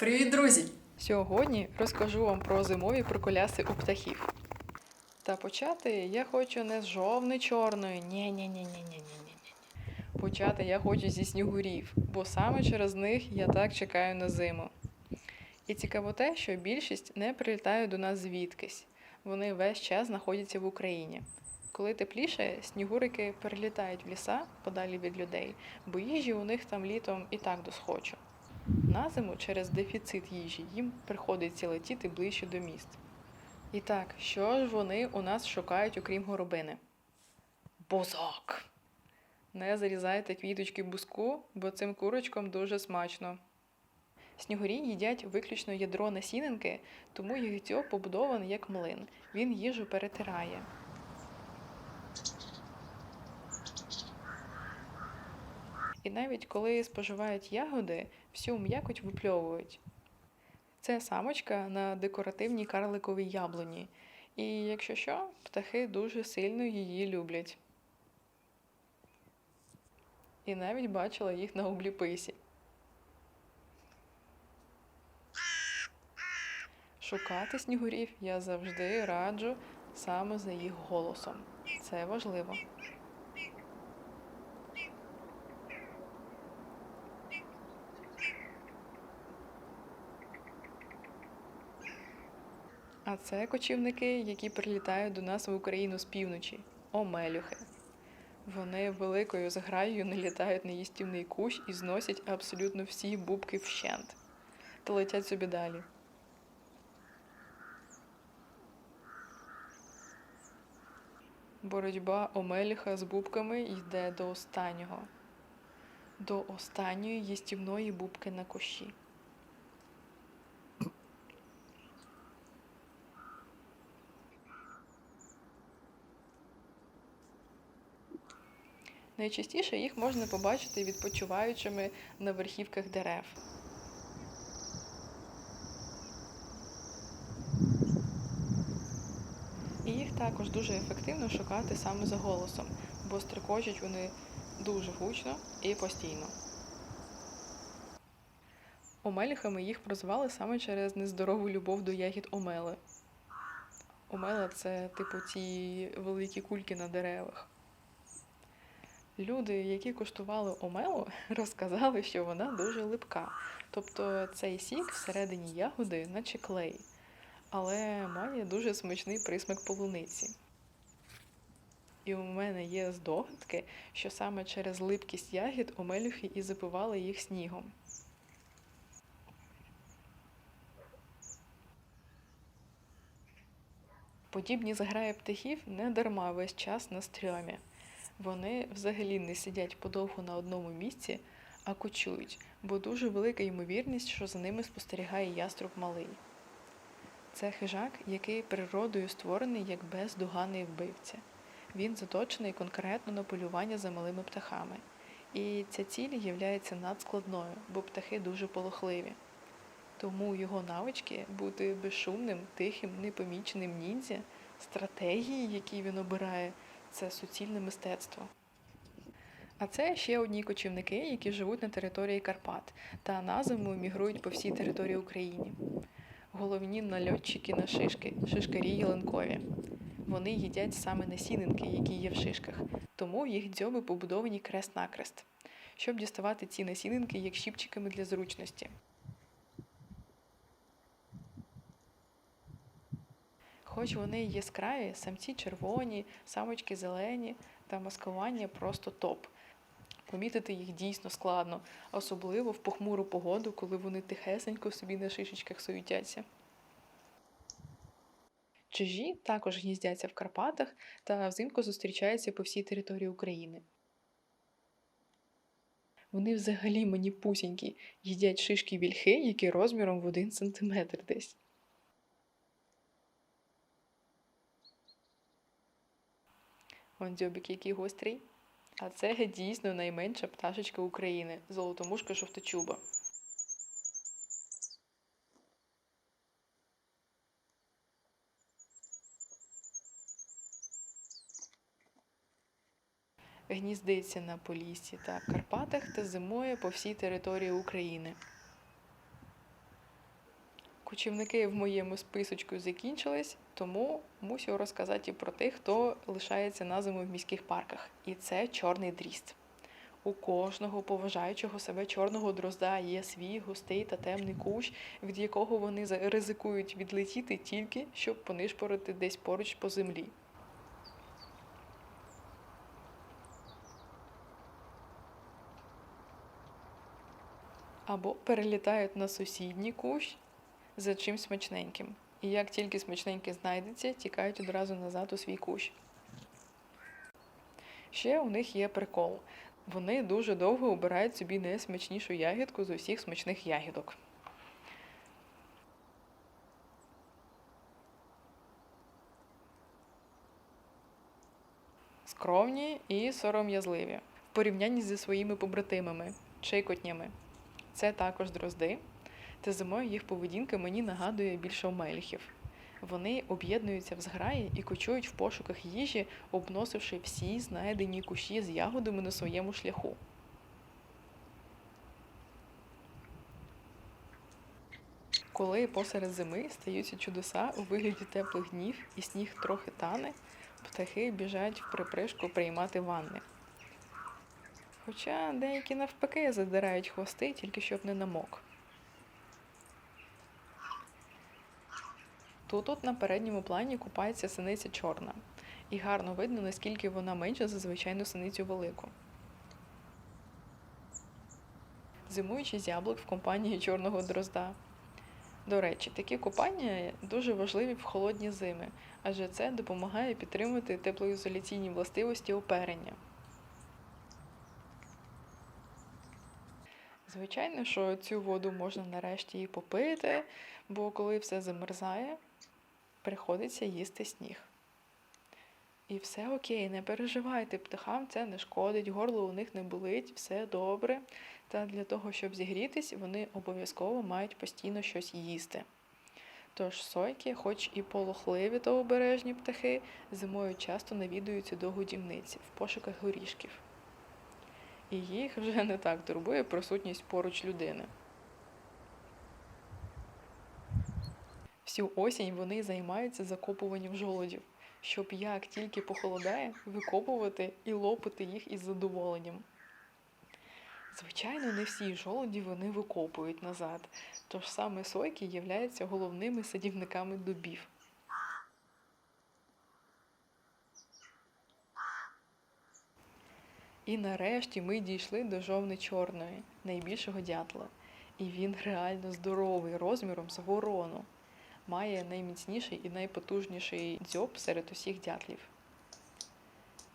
Привіт, друзі! Сьогодні розкажу вам про зимові проколяси у птахів. Та почати я хочу не з жовни чорної. ні ні ні ні ні ні Почати я хочу зі снігурів, бо саме через них я так чекаю на зиму. І цікаво те, що більшість не прилітають до нас звідкись. Вони весь час знаходяться в Україні. Коли тепліше, снігурики перелітають в ліса подалі від людей, бо їжі у них там літом і так досхочу. На зиму через дефіцит їжі їм приходиться летіти ближче до міст. І так, що ж вони у нас шукають, окрім горобини? Бузок. Не зарізайте квіточки бузку, бо цим курочкам дуже смачно. Снігурі їдять виключно ядро насінинки, тому їх дзьоб побудований як млин. Він їжу перетирає. І навіть коли споживають ягоди, всю м'якоть випльовують. Це самочка на декоративній карликовій яблуні. І якщо що, птахи дуже сильно її люблять. І навіть бачила їх на обліписі. Шукати снігурів я завжди раджу саме за їх голосом. Це важливо. А це кочівники, які прилітають до нас в Україну з півночі омелюхи. Вони великою зграєю налітають на їстівний кущ і зносять абсолютно всі бубки вщент та летять собі далі. Боротьба омеліха з бубками йде до останнього, до останньої їстівної бубки на кущі. Найчастіше їх можна побачити відпочиваючими на верхівках дерев. І їх також дуже ефективно шукати саме за голосом, бо стрикочуть вони дуже гучно і постійно. Омеліхами їх прозвали саме через нездорову любов до ягід омели. Омела це типу ті великі кульки на деревах. Люди, які куштували омелу, розказали, що вона дуже липка. Тобто цей сік всередині ягоди, наче клей, але має дуже смачний присмак полуниці. І у мене є здогадки, що саме через липкість ягід омелюхи і запивали їх снігом. Подібні зграї птахів не дарма весь час на стрьомі. Вони взагалі не сидять подовго на одному місці, а кочують, бо дуже велика ймовірність, що за ними спостерігає яструб малий. Це хижак, який природою створений як бездоганний вбивця. Він заточений конкретно на полювання за малими птахами. І ця ціль є надскладною, бо птахи дуже полохливі. Тому його навички бути безшумним, тихим, непоміченим ніндзя, стратегії, які він обирає, це суцільне мистецтво. А це ще одні кочівники, які живуть на території Карпат та на зиму мігрують по всій території України. Головні нальотчики на шишки, шишкарі ялинкові. Вони їдять саме насінинки, які є в шишках, тому їх дзьоби побудовані крест-накрест, щоб діставати ці насінинки як щіпчиками для зручності. Хоч вони яскраві, самці червоні, самочки зелені та маскування просто топ. Помітити їх дійсно складно, особливо в похмуру погоду, коли вони тихесенько собі на шишечках суетяться. Чижі також гніздяться в Карпатах та взимку зустрічаються по всій території України. Вони взагалі мені пусінькі, їдять шишки вільхи, які розміром в один сантиметр десь. Он який гострий. А це дійсно найменша пташечка України золотомушка жовточуба. Гніздиться на Поліссі та Карпатах та зимує по всій території України. Кучівники в моєму списочку закінчились, тому мусю розказати і про тих, хто лишається на зиму в міських парках. І це чорний дріст. У кожного поважаючого себе чорного дрозда є свій густий та темний кущ, від якого вони ризикують відлетіти тільки, щоб понишпорити десь поруч по землі. Або перелітають на сусідній кущ за чимсь смачненьким. І як тільки смачненьке знайдеться, тікають одразу назад у свій кущ. Ще у них є прикол. Вони дуже довго обирають собі найсмачнішу ягідку з усіх смачних ягідок. Скромні і сором'язливі в порівнянні зі своїми побратимами, чейкотнями. Це також дрозди, та зимою їх поведінка мені нагадує більше омеліхів. Вони об'єднуються в зграї і кочують в пошуках їжі, обносивши всі знайдені кущі з ягодами на своєму шляху. Коли посеред зими стаються чудеса у вигляді теплих днів і сніг трохи тане, птахи біжать в припришку приймати ванни. Хоча деякі навпаки задирають хвости, тільки щоб не намок. Тут от на передньому плані купається синиця чорна, і гарно видно, наскільки вона менша за звичайну синицю велику. Зимуючий зяблик в компанії чорного дрозда. До речі, такі купання дуже важливі в холодні зими, адже це допомагає підтримувати теплоізоляційні властивості оперення. Звичайно, що цю воду можна нарешті і попити, бо коли все замерзає, приходиться їсти сніг. І все окей, не переживайте, птахам це не шкодить, горло у них не болить, все добре. Та для того, щоб зігрітись, вони обов'язково мають постійно щось їсти. Тож сойки, хоч і полохливі та обережні птахи, зимою часто навідуються до годівниці в пошуках горішків. І їх вже не так турбує присутність поруч людини. Всю осінь вони займаються закопуванням жолодів, щоб як тільки похолодає, викопувати і лопати їх із задоволенням. Звичайно, не всі жолоді вони викопують назад, тож саме сойки являються головними садівниками дубів. І нарешті ми дійшли до жовни чорної, найбільшого дятла. І він реально здоровий розміром з ворону. Має найміцніший і найпотужніший дзьоб серед усіх дятлів.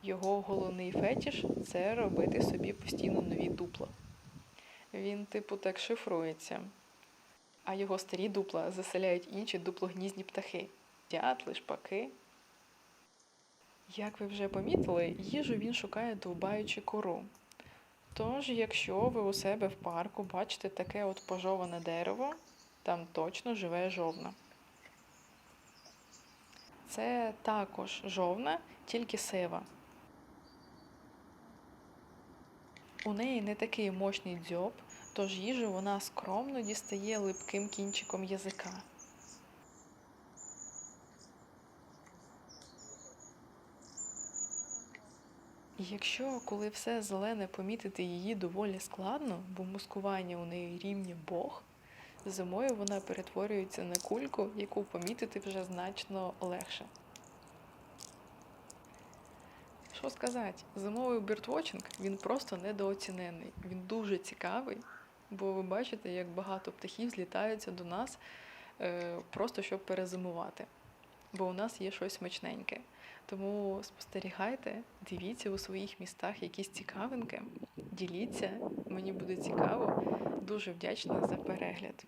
Його головний фетіш це робити собі постійно нові дупла. Він, типу, так шифрується. А його старі дупла заселяють інші дуплогнізні птахи дятли, шпаки. Як ви вже помітили, їжу він шукає довбаючи кору. Тож, якщо ви у себе в парку бачите таке от пожоване дерево, там точно живе жовна. Це також жовна, тільки сива. У неї не такий мощний дзьоб, тож їжу вона скромно дістає липким кінчиком язика. Якщо, коли все зелене, помітити її доволі складно, бо мускування у неї рівні Бог, зимою вона перетворюється на кульку, яку помітити вже значно легше. Що сказати, зимовий біртвочинг він просто недооцінений. Він дуже цікавий, бо ви бачите, як багато птахів злітаються до нас е, просто щоб перезимувати. Бо у нас є щось смачненьке. Тому спостерігайте, дивіться у своїх містах якісь цікавинки, діліться, мені буде цікаво. Дуже вдячна за перегляд.